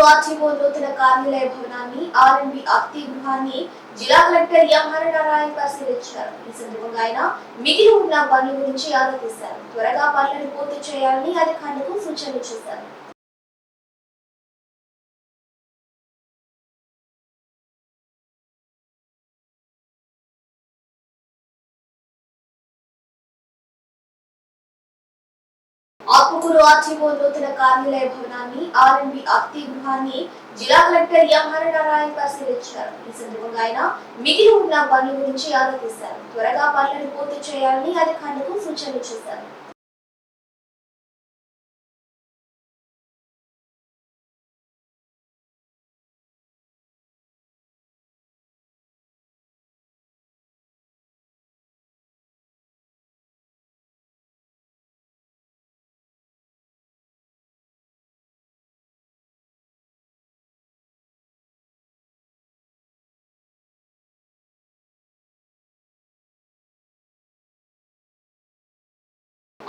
Atmakur RTO నూతన కార్యాలయ భవనాన్ని ఆర్ఎంబి అతిథి గృహాన్ని జిల్లా కలెక్టర్ ఎం హరినారాయణ పరిశీలించారు. ఈ సందర్భంగా ఆయన మిగిలి ఉన్న పనుల గురించి ఆరా తీశారు. త్వరగా పనులను పూర్తి చేయాలని అధికారులకు సూచనలు చేశారు. ఆత్మకూరు ఆర్టీఓ నూతన కార్యాలయ భవనాన్ని ఆర్ఎంబి అతిథి గృహాన్ని జిల్లా కలెక్టర్ ఎం హరినారాయణ పరిశీలించారు ఈ సందర్భంగా ఆయన మిగిలి ఉన్న పనుల గురించి ఆరా తీశారు. త్వరగా పనులను పూర్తి చేయాలని అధికారులకు సూచనలు చేశారు.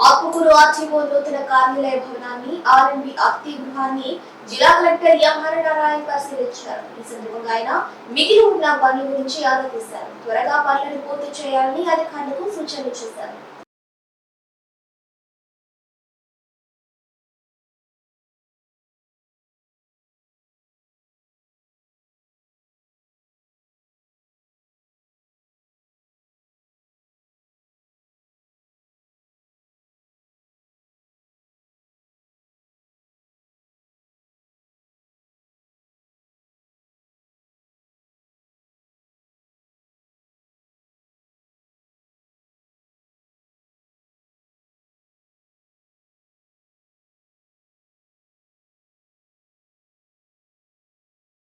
ఆత్మకూరు ఆర్టీఓ నూతన కార్యాలయ భవనాన్ని ఆర్ఎంబి అతిథి గృహాన్ని జిల్లా కలెక్టర్ ఎం నారాయణ పరిశీలించారు. ఈ సందర్భంగా ఆయన మిగిలి ఉన్న పనుల గురించి ఆరా తీశారు. త్వరగా పనులను పూర్తి చేయాలని అధికారులకు సూచనలు చేశారు.